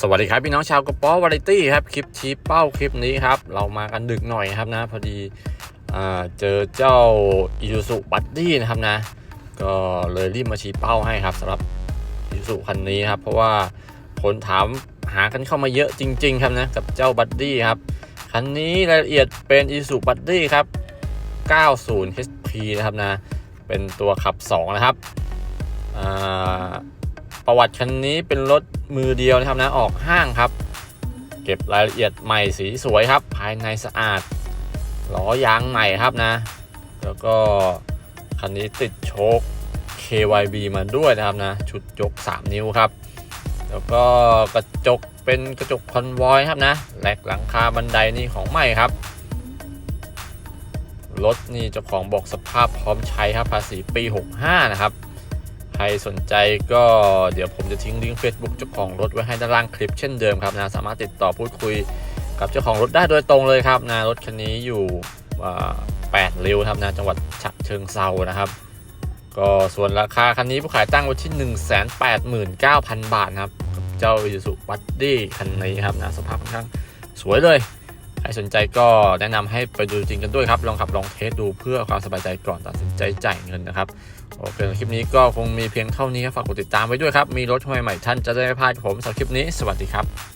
สวัสดีครับพี่น้องชาวกระป๋อวาไรตี้ครับคลิปชี้เป้าคลิปนี้ครับ เรามากันดึกหน่อยครับนะ พอดีอเจอเจ้าอีซูซุบัตตี้นะครับนะ ก็เลยรีบมาชี้เป้าให้ครับสำหรับอีซูซุคันนี้ครับ เพราะว่าคนถามหากันเข้ามาเยอะจริง ๆ ครับนะ กับเจ้าบัตตี้ครับ คันนี้รายละเอียดเป็นอีซูซุบัตตี้ครับ 90 HP นะครับนะ เป็นตัวขับ 2 นะครับอ่า ประวัติคันนี้เป็นรถมือเดียวนะครับนะออกห้างครับ เก็บรายละเอียดใหม่สีสวยครับ ภายในสะอาดล้อยางใหม่ครับนะ แล้วก็คันนี้ติดโชค KYB มาด้วยนะครับนะ ชุดยก 3 นิ้วครับ แล้วก็กระจกเป็นกระจกคอนวอยครับนะแหลกหลังคาบันไดนี่ของใหม่ครับ รถนี่เจ้าของบอกสภาพพร้อมใช้ครับภาษีปี 65 นะครับ ใครสนใจก็เดี๋ยวผมจะทิ้งลิงก์ Facebook เจ้าของรถไว้ให้ด้านล่างคลิปเช่นเดิมครับนะสามารถติดต่อพูดคุยกับเจ้าของรถได้โดยตรงเลยครับนะรถคันนี้อยู่8ริ้วครับนะจังหวัดฉะเชิงเซานะครับ ก็ส่วนราคาคันนี้ผู้ขายตั้งไว้ที่ 189,000 บาทนะครับ เจ้า Isuzu Buddy คันนี้ครับนะสภาพค่อนข้างสวยเลย ครสนใจก็แนะนำให้ไปดูจริงกันด้วยครับ ลองขับลองเทสดูเพื่อความสบายใจก่อนตัดสินใจจ่ายเงินนะครับ โอเคคลิปนี้ก็คงมีเพียงเท่านี้ครับฝากกดติดตามไว้ด้วยครับ มีรถใหม่ๆท่านจะได้ไม่พลาดผมสำหรับคลิปนี้ สวัสดีครับ